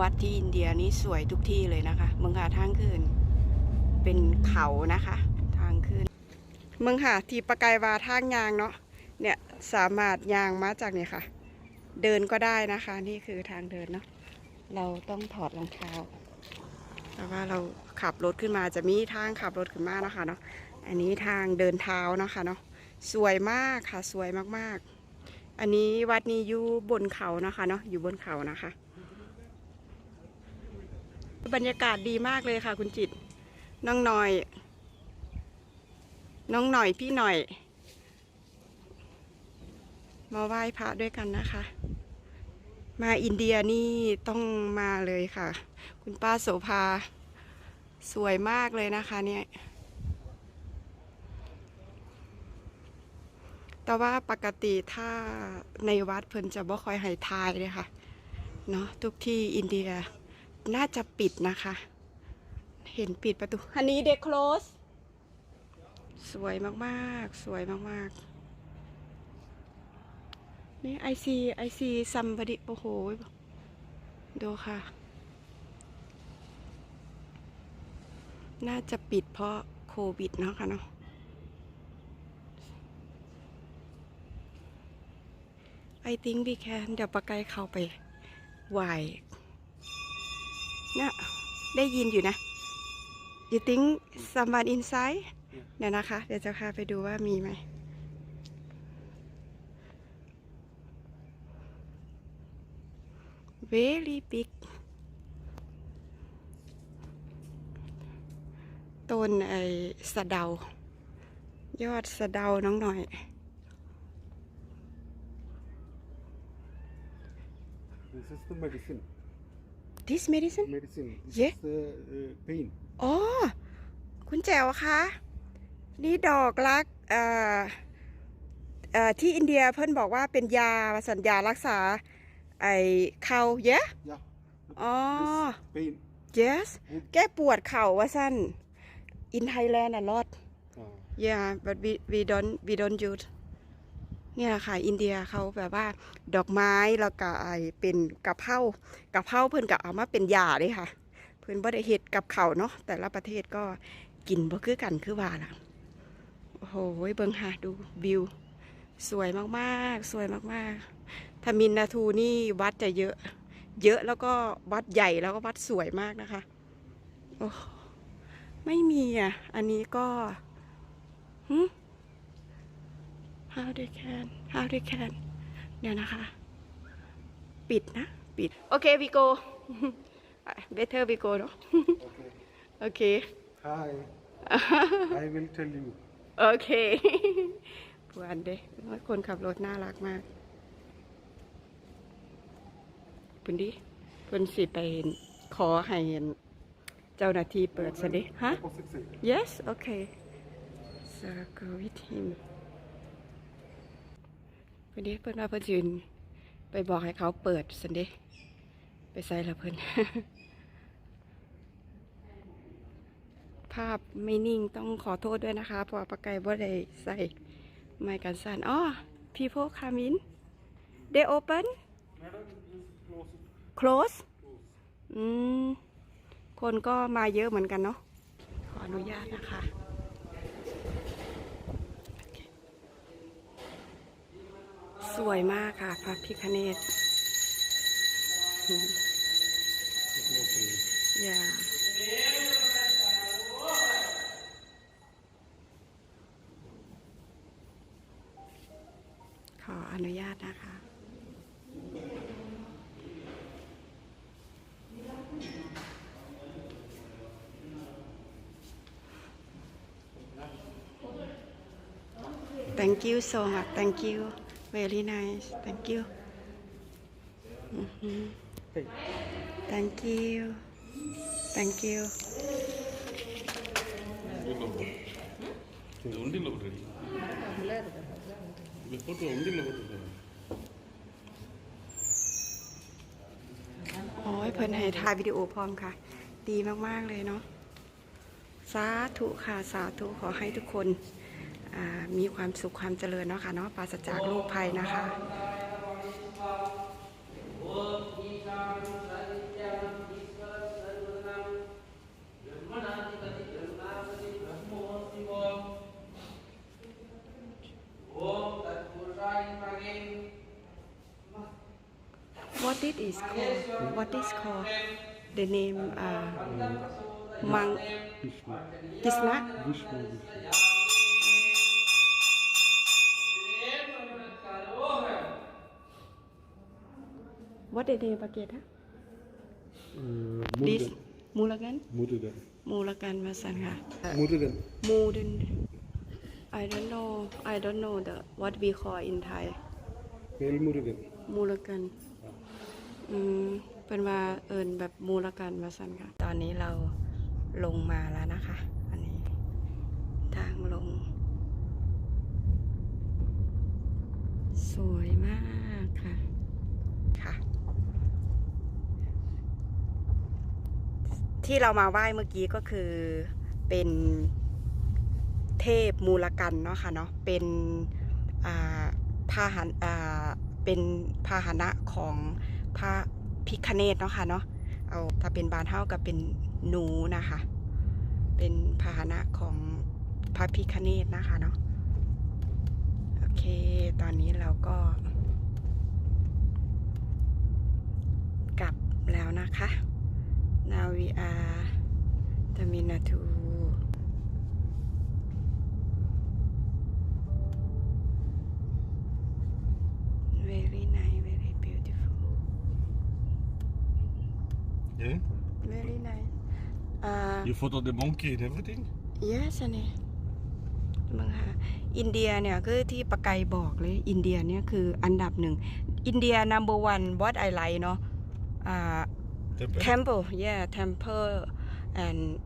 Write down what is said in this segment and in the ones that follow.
วัดที่อินเดียนี่สวยทุกที่เลยนะคะเมืองหาทางขึ้น เป็นเขานะคะ ทางขึ้นเมืองหาที่ปะไกวาทางยางเนาะเนี่ยสามารถยางมาจากเนี่ยค่ะ เดินก็ได้นะคะ นี่คือทางเดินเนาะเราต้องถอดรองเท้าแต่ว่าเราขับรถขึ้นมาจะมีทางขับรถขึ้นมานะคะเนาะอันนี้ทางเดินเท้านะคะเนาะสวยมากค่ะสวยมากๆ อันนี้วัดนี้อยู่บนเขานะคะเนาะอยู่บนเขานะคะ บรรยากาศดีมากเลยค่ะ คุณจิต น้องหน่อย น้องหน่อยพี่หน่อย มาไหว้พระด้วยกันนะคะ มาอินเดียนี่ต้องมาเลยค่ะ คุณป้าโสภา สวยมากเลยนะคะเนี่ยแต่ว่าปกติถ้าในวัดเพิ่นจะบ่ค่อยให้ทายเลยค่ะ เนาะทุกที่อินเดีย น่าจะปิดนะคะ เห็นปิดประตู อันนี้เด็ก close สวยมากๆ สวยมากๆ นี่ไอซีไอซีซัมบดิโอ้โห ดูค่ะ น่าจะปิดเพราะโควิดเนาะค่ะเนาะ I think we can เดี๋ยวปะไกเข้าไปไหว เนี่ยได้ยินอยู่นะ You think someone inside เดี๋ยวนะคะ เดี๋ยวจะพาไปดูว่ามีไหม very big ต้นไอ้สะเดา ยอดสะเดาน้องหน่อย This is the medicine. This medicine Medicine. This Yeah. is the uh, pain. อ๋อ คุณแจ๋วคะ นี่ดอกรักเอ่อเอ่อที่อินเดียเพิ่นบอกว่าเป็นยาสัญญารักษา ไอ้เข่าเยอะ Yeah. อ๋อ This pain. yes แก้ปวดเข่าว่าสั้น in Thailand a lot Uh, yeah but we we don't we don't use เนี่ยค่ะ อินเดียเขาแบบว่าดอกไม้แล้วก็ไอเป็นกะเพรากะเพราเพิ่นก็เอามาเป็นยาเลยค่ะ เพิ่นบ่ได้เฮ็ดกับเขาเนาะแต่ละประเทศก็กินบ่คือกันคือว่าล่ะโอ้โหเบิ่งค่ะดูวิว สวยมากๆ สวยมากๆถ้ามินนาทูนี่วัดจะเยอะ เยอะแล้วก็วัดใหญ่แล้วก็วัดสวยมากนะคะโอ้ไม่มีอะ อันนี้ก็หึ how they can how they can เดี๋ยวนะคะ ปิดนะ ปิด โอเค we go better we go เนอะ okay. โอเค Hi. I will tell you. โอเคปวนเด้คนขับรถน่ารักมากปุ่นดิเพิ่นสิไปขอให้เจ้าหน้าที่เปิดซะดิฮะ Opposite side. yes okay so go with him วันนี้เพิ่นว่าเพิ่นยืนไปบอกให้เขาเปิดสันเดไปใส่ละเพิ่นภาพไม่นิ่งต้องขอโทษด้วยนะคะเพราะว่าปากไก่บ่ได้ใส่ไม้กันสั่นอ๋อ people come in they open Madam, please close it. close อืมคนก็มาเยอะเหมือนกันเนาะขออนุญาตนะคะ สวยมากค่ะ พระพิคเนตอย่าขออนุญาตนะคะ Thank you so much. Thank you. very nice thank you mm -hmm. thank you thank you ఉండిలో ఒకటి ఫోటో ఉండిలో ఒకటి โอ้ยเพิ่นให้ถ่ายวิดีโอพร้อมค่ะ ดีมาก ๆ เลยเนาะ สาธุค่ะ สาธุขอให้ทุกคน มีความสุขความเจริญเนาะค่ะเนาะปราศจากโรคภัยนะคะ What it is called? What is called? The name uh, Mang Vishnu. Krishna. Vishnu. What the name again? Huh? Uh, This Murugan. Mulagan? Murugan. Mulagan มาสันค่ะ Murugan. Mudan I don't know I don't know the what we call in Thai Male Murugan. มูลกันอืมเป็นว่าเอิญแบบมูลกันมาสันค่ะ ตอนนี้เราลงมาแล้วนะคะ อันนี้ ทางลง สวยมากค่ะค่ะ ที่เรามาไหว้เมื่อกี้ก็คือเป็นเทพมูลกันเนาะค่ะเนาะเป็นพาหันเป็นพาหนะของพระพิคเนตเนาะค่ะเนาะเอาถ้าเป็นบานเท่ากับเป็นหนูนะคะ เป็นพาหนะของพระพิคเนตนะคะเนาะโอเค ตอนนี้เราก็ กลับแล้วนะคะ Now we are Terminal 2 Very nice, very beautiful. Yeah? Very nice. Uh, You photo the monkey and everything? yes อันนี้มึงค่ะอินเดียเนี่ยคือที่ปะไกบอกเลย อินเดียเนี่ยคืออันดับหนึ่ง อินเดีย number one what I like เนาะอ่า Temple? temple yeah temple and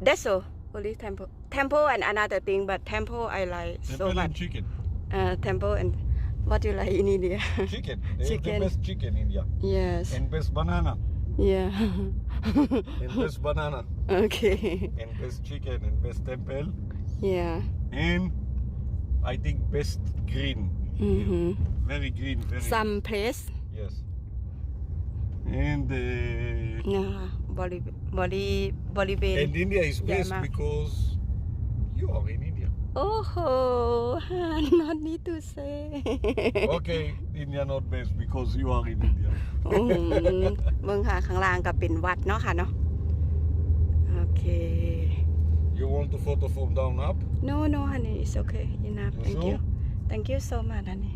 that's all only temple temple and another thing but temple I like so Temple and much chicken. uh, temple and what do you like in India Chicken. Chicken. the best chicken in India. yes And best banana. yeah And best banana. okay And best chicken. And best temple. yeah And I think best green. mm-hmm. Very green. Very some place Yes And uh, นะคะบริบริบริเวณ and India is Yeah, best ma. because you are in India. โอ้โห not need to say Okay, India not best because you are in India. อืมเมืองค่ะข้างล่างก็เป็นวัดเนาะค่ะเนาะโอเค You want to photo from down up? no no honey it's okay enough You thank you sure? thank you so much honey